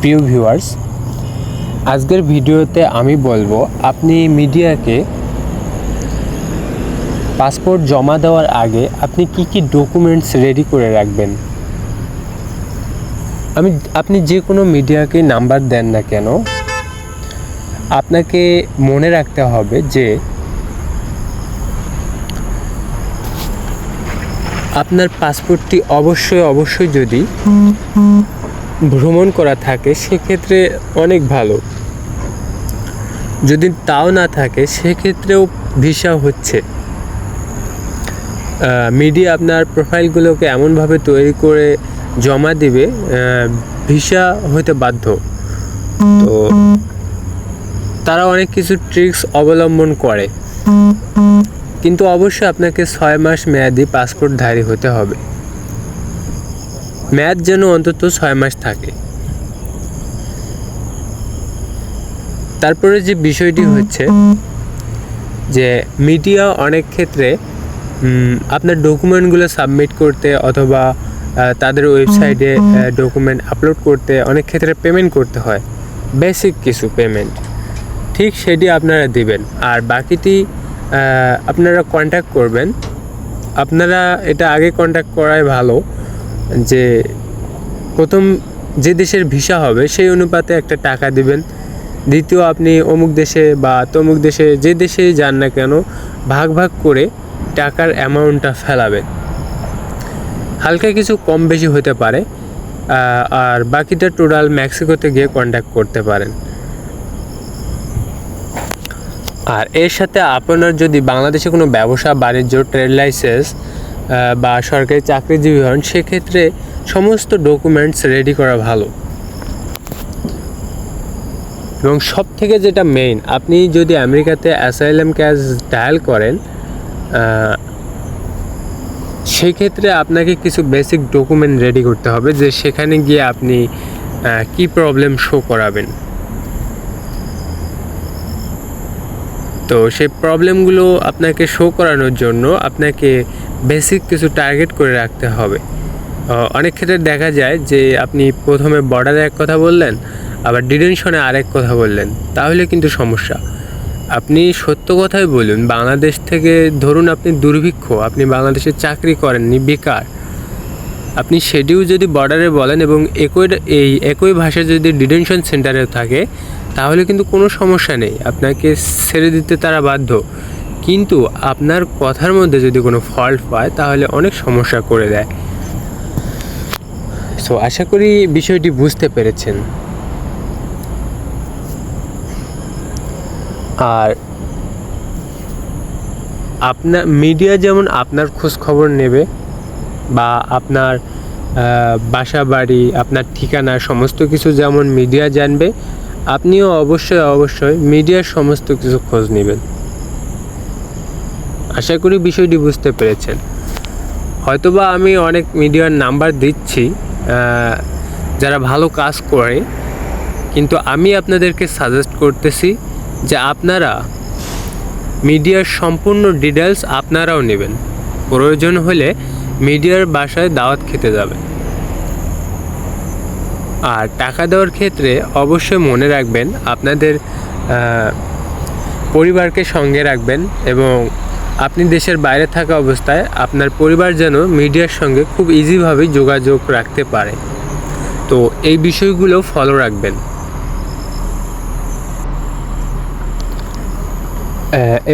প্রিয় ভিউয়ার্স, আজকের ভিডিওতে আমি বলব, আপনি মিডিয়াকে পাসপোর্ট জমা দেওয়ার আগে আপনি কি কি ডকুমেন্টস রেডি করে রাখবেন? আমি, আপনি যে কোনো মিডিয়াকে নাম্বার দেন না কেন, আপনাকে মনে রাখতে হবে যে আপনার পাসপোর্টটি অবশ্যই অবশ্যই যদি ভ্রমণ করা থাকে, সেক্ষেত্রে অনেক ভালো। যদি তাও না থাকে, সেক্ষেত্রেও ভিসা হচ্ছে। মিডিয়া আপনার প্রোফাইলগুলোকে এমনভাবে তৈরি করে জমা দিবে ভিসা হতে বাধ্য। তো তারা অনেক কিছু ট্রিক্স অবলম্বন করে। কিন্তু অবশ্যই আপনাকে ছয় মাস মেয়াদি পাসপোর্টধারী হতে হবে। মেয়াদ যেন অন্তত ছয় মাস থাকে। তারপরে যে বিষয়টি হচ্ছে যে মিডিয়া অনেক ক্ষেত্রে আপনার ডকুমেন্টগুলো সাবমিট করতে অথবা তাদের ওয়েবসাইটে ডকুমেন্ট আপলোড করতে অনেক ক্ষেত্রে পেমেন্ট করতে হয়। বেসিক কিছু পেমেন্ট। ঠিক সেটি আপনারা দিবেন। আর বাকিটি আপনারা কন্ট্যাক্ট করবেন। আপনারা এটা আগে কন্ট্যাক্ট করাই ভালো। যে প্রথম যে দেশের ভিসা হবে, সেই অনুপাতে একটা টাকা দিবেন। দ্বিতীয়, আপনি অমুক দেশে বা তমুক দেশে যে দেশেই যান না কেন, ভাগ ভাগ করে টাকার অ্যামাউন্টটা ফেলাবেন। হালকা কিছু কম বেশি হতে পারে আর বাকিটা টোটাল মেক্সিকোতে গিয়ে কন্ট্যাক্ট করতে পারেন। আর এর সাথে আপনার যদি বাংলাদেশে কোনো ব্যবসা, বাণিজ্য ট্রেড লাইসেন্স বা সরকারি চাকরিজীবী হন, সেক্ষেত্রে সমস্ত ডকুমেন্টস রেডি করা ভালো। এবং সব থেকে যেটা মেইন আপনি যদি আমেরিকাতে অ্যাসাইলাম ক্যাশ ডায়াল করেন সেক্ষেত্রে আপনাকে কিছু বেসিক ডকুমেন্ট রেডি করতে হবে যে সেখানে গিয়ে আপনি কি প্রবলেম শো করাবেন। তো সেই প্রবলেমগুলো আপনাকে শো করানোর জন্য আপনাকে বেসিক কিছু টার্গেট করে রাখতে হবে। অনেক ক্ষেত্রে দেখা যায় যে আপনি প্রথমে বর্ডারে এক কথা বললেন, আবার ডিটেনশনে আরেক কথা বললেন, তাহলে কিন্তু সমস্যা। আপনি সত্য কথাই বলুন, বাংলাদেশ থেকে ধরুন আপনি দুর্ভিক্ষ, আপনি বাংলাদেশে চাকরি করেননি, বেকার। আপনি সেটিও যদি বর্ডারে বলেন এবং একই এই একই ভাষা যদি ডিটেনশন সেন্টারে থাকে, তাহলে কিন্তু কোনো সমস্যা নেই। আপনাকে ছেড়ে দিতে তারা বাধ্য। কিন্তু আপনার কথার মধ্যে যদি কোনো ফল্ট পায় তাহলে অনেক সমস্যা করে দেয়। সো আশা করি বিষয়টি বুঝতে পেরেছেন। আর আপনার মিডিয়া যেমন আপনার খোঁজ খবর নেবে বা আপনার বাসা বাড়ি, আপনার ঠিকানা, সমস্ত কিছু যেমন মিডিয়া জানবে, আপনিও অবশ্যই অবশ্যই মিডিয়ার সমস্ত কিছু খোঁজ নেবেন। আশা করি বিষয়টি বুঝতে পেরেছেন। হয়তোবা আমি অনেক মিডিয়ার নাম্বার দিচ্ছি যারা ভালো কাজ করে, কিন্তু আমি আপনাদেরকে সাজেস্ট করতেছি যে আপনারা মিডিয়ার সম্পূর্ণ ডিটেলস আপনারাও নেবেন। প্রয়োজন হলে মিডিয়ার বাসায় দাওয়াত খেতে যাবেন। আর টাকা দেওয়ার ক্ষেত্রে অবশ্যই মনে রাখবেন, আপনাদের পরিবারকে সঙ্গে রাখবেন এবং আপনি দেশের বাইরে থাকা অবস্থায় আপনার পরিবার যেন মিডিয়ার সঙ্গে খুব ইজিভাবে যোগাযোগ রাখতে পারে। তো এই বিষয়গুলো ফলো রাখবেন।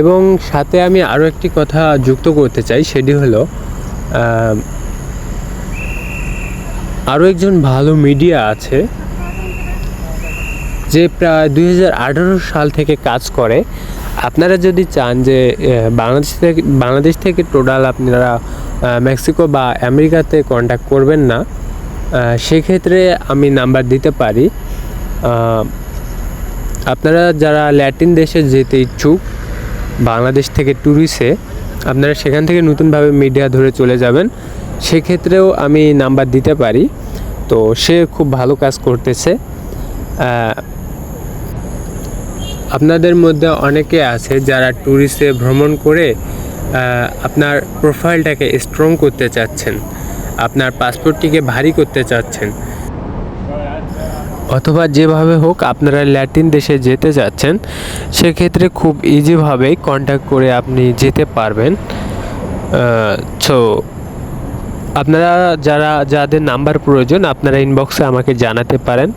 এবং সাথে আমি আরও একটি কথা যুক্ত করতে চাই, সেটি হলো আরও একজন ভালো মিডিয়া আছে, যে প্রায় দুই হাজার আঠারো সাল থেকে কাজ করে। আপনারা যদি চান যে বাংলাদেশ থেকে বাংলাদেশ থেকে টোটাল আপনারা মেক্সিকো বা আমেরিকাতে কন্ট্যাক্ট করবেন না সেক্ষেত্রে আমি নাম্বার দিতে পারি। আপনারা যারা ল্যাটিন দেশে যেতে ইচ্ছুক, বাংলাদেশ থেকে ট্যুরিস্টে আপনারা সেখান থেকে নতুনভাবে মিডিয়া ধরে চলে যাবেন। সেক্ষেত্রেও আমি নাম্বার দিতে পারি। তো সে খুব ভালো কাজ করতেছে। আপনাদের মধ্যে অনেকে আছে যারা ট্যুরিস্টে ভ্রমণ করে আপনার প্রোফাইলটাকে স্ট্রং করতে চাচ্ছেন, আপনার পাসপোর্টটিকে ভারী করতে চাচ্ছেন। অথবা যেভাবে হোক আপনারা ল্যাটিন দেশে যেতে যাচ্ছেন সেক্ষেত্রে খুব ইজিভাবেই কন্ট্যাক্ট করে আপনি যেতে পারবেন। সো আপনারা যারা, যাদের নাম্বার প্রয়োজন, আপনারা ইনবক্সে আমাকে জানাতে পারেন।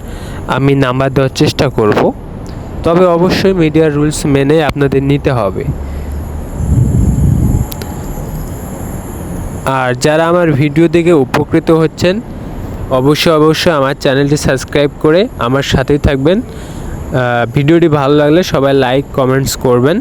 আমি নাম্বার দেওয়ার চেষ্টা করব। তবে অবশ্যই মিডিয়ার রুলস মেনে আপনাদের নিতে হবে। আর যারা আমার ভিডিও দেখে উপকৃত হচ্ছেন, অবশ্যই অবশ্যই আমার চ্যানেলটি সাবস্ক্রাইব করে আমার সাথেই থাকবেন। ভিডিওটি ভালো লাগলে সবাই লাইক, কমেন্টস করবেন।